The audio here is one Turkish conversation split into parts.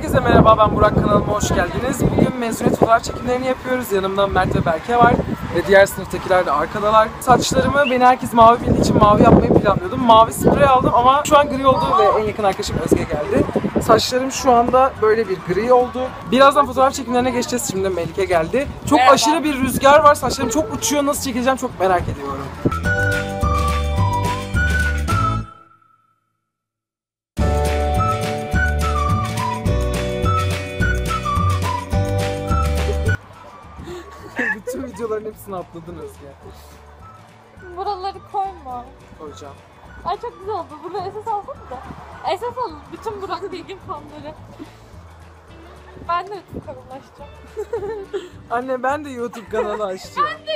Herkese merhaba ben Burak kanalıma hoş geldiniz. Bugün mezuniyet fotoğraf çekimlerini yapıyoruz. Yanımda Mert ve Berke var ve diğer sınıftakiler de arkadalar. Saçlarımı beni herkes mavi bildiği için mavi yapmayı planlıyordum. Mavi sprey aldım ama şu an gri oldu ve en yakın arkadaşım Özge geldi. Saçlarım şu anda böyle bir gri oldu. Birazdan fotoğraf çekimlerine geçeceğiz. Şimdi Melike geldi. Çok Merhaba. aşırı bir rüzgar var. Saçlarım çok uçuyor. Nasıl çekeceğim çok merak ediyorum. Videoların hepsini atladın Özge. Buraları koyma. Koyacağım. Ay çok güzel oldu. Burada esas alsana da. Esas alın. Bütün Burak Bilgin fanları. Ben de YouTube kanalı açacağım. Anne ben de YouTube kanalı açacağım. Ben de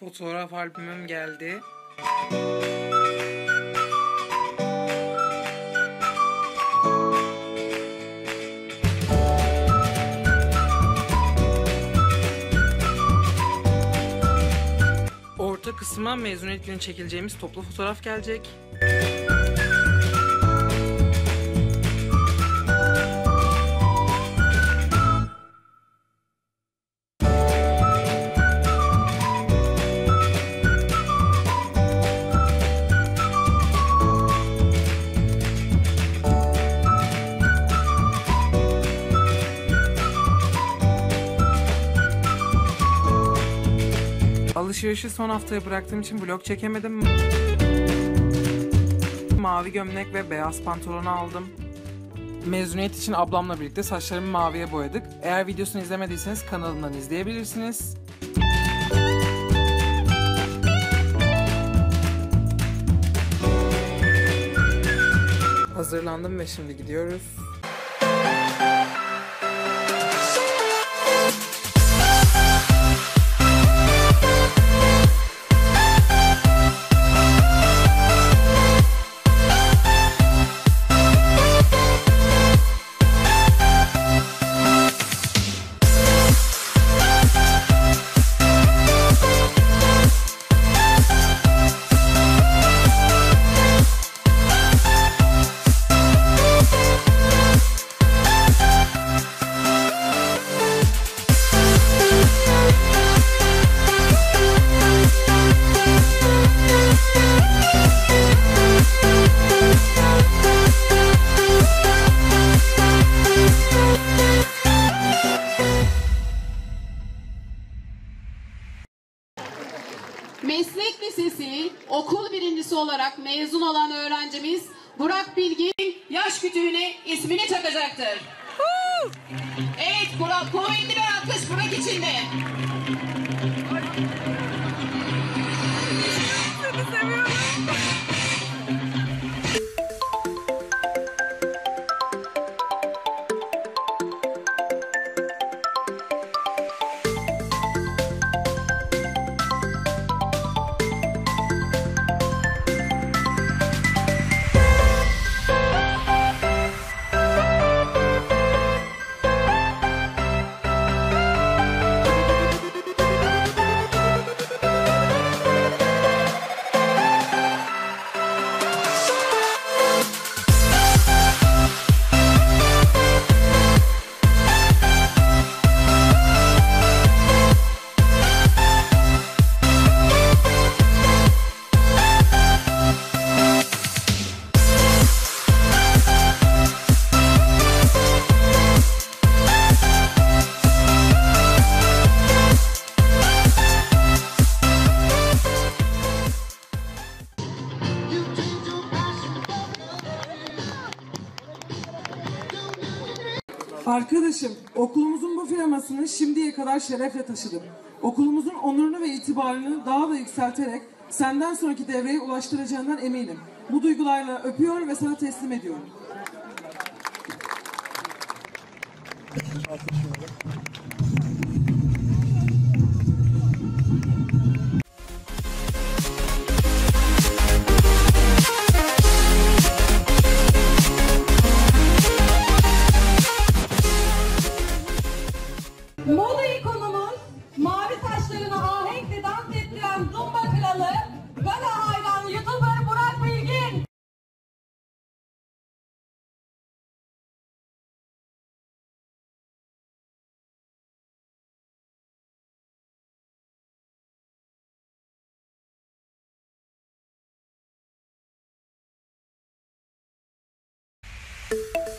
Fotoğraf albümüm geldi. Orta kısma mezuniyet günü çekileceğimiz toplu fotoğraf gelecek. Alışverişi son haftaya bıraktığım için vlog çekemedim. Mavi gömlek ve beyaz pantolonu aldım. Mezuniyet için ablamla birlikte saçlarımı maviye boyadık. Eğer videosunu izlemediyseniz kanalından izleyebilirsiniz. Hazırlandım ve şimdi gidiyoruz. Meslek Lisesi okul birincisi olarak mezun olan öğrencimiz Burak Bilgin yaş kütüğüne ismini çakacaktır. evet Burak kuvvetli bir alkış Burak için de. Seni seviyorum. Arkadaşım, okulumuzun bu firmasını şimdiye kadar şerefle taşıdım. Okulumuzun onurunu ve itibarını daha da yükselterek senden sonraki devreye ulaştıracağından eminim. Bu duygularla öpüyor ve sana teslim ediyorum. you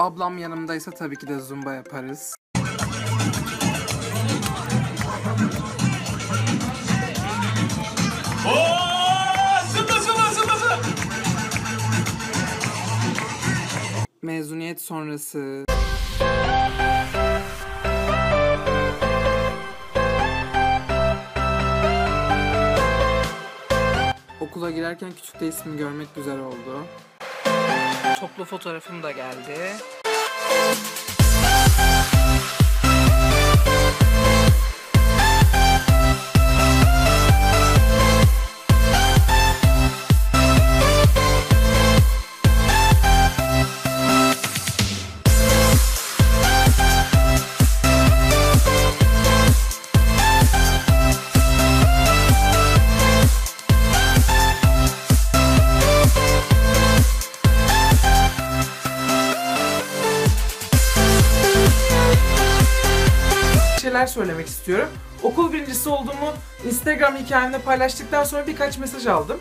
Ablam yanımdaysa tabii ki de zumba yaparız. Mezuniyet sonrası. Okula girerken küçükte ismi görmek güzel oldu. Toplu fotoğrafım da geldi. Şeyler söylemek istiyorum. Okul birincisi olduğumu Instagram hikayemde paylaştıktan sonra birkaç mesaj aldım.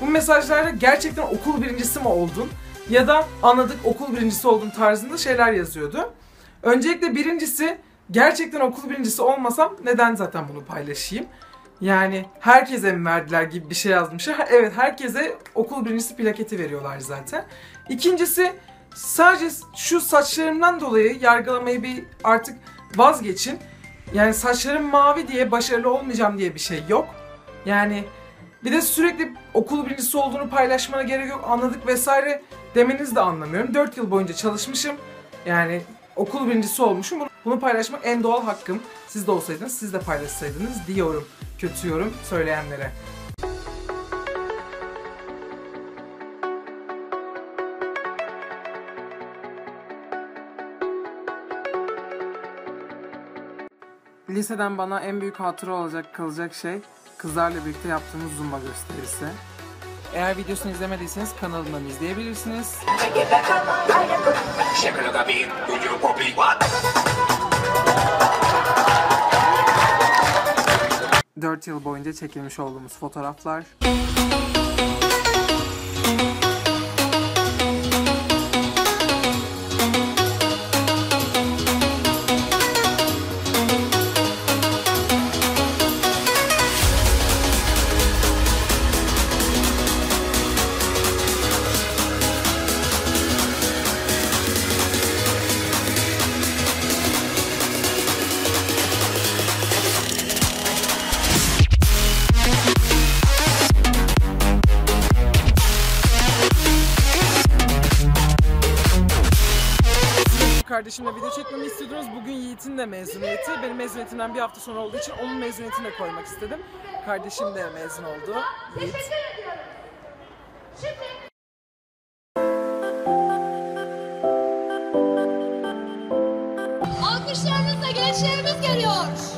Bu mesajlarda gerçekten okul birincisi mi oldun ya da anladık okul birincisi oldun tarzında şeyler yazıyordu. Öncelikle birincisi gerçekten okul birincisi olmasam neden zaten bunu paylaşayım? Yani herkese mi verdiler gibi bir şey yazmışlar. Evet herkese okul birincisi plaketi veriyorlar zaten. İkincisi sadece şu saçlarımdan dolayı yargılamayı bir artık vazgeçin. Yani saçlarım mavi diye başarılı olmayacağım diye bir şey yok. Yani bir de sürekli okul birincisi olduğunu paylaşmana gerek yok anladık vesaire demenizi de anlamıyorum. 4 yıl boyunca çalışmışım. Yani okul birincisi olmuşum. Bunu, bunu paylaşmak en doğal hakkım. Siz de olsaydınız siz de paylaşsaydınız diyorum. Kötü yorum söyleyenlere. Liseden bana en büyük hatıra olacak kalacak şey kızlarla birlikte yaptığımız zumba gösterisi. Eğer videosunu izlemediyseniz kanalından izleyebilirsiniz. 4 yıl boyunca çekilmiş olduğumuz fotoğraflar. Kardeşimle video çekmemi istiyordunuz. Bugün Yiğit'in de mezuniyeti. Benim mezuniyetimden bir hafta sonra olduğu için onun mezuniyetini de koymak istedim. Kardeşim de mezun oldu. Yiğit. Alkışlarınızla gençlerimiz geliyor.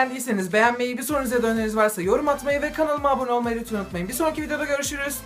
Beğendiyseniz beğenmeyi, bir sorunuza da öneriniz varsa yorum atmayı ve kanalıma abone olmayı lütfen unutmayın. Bir sonraki videoda görüşürüz.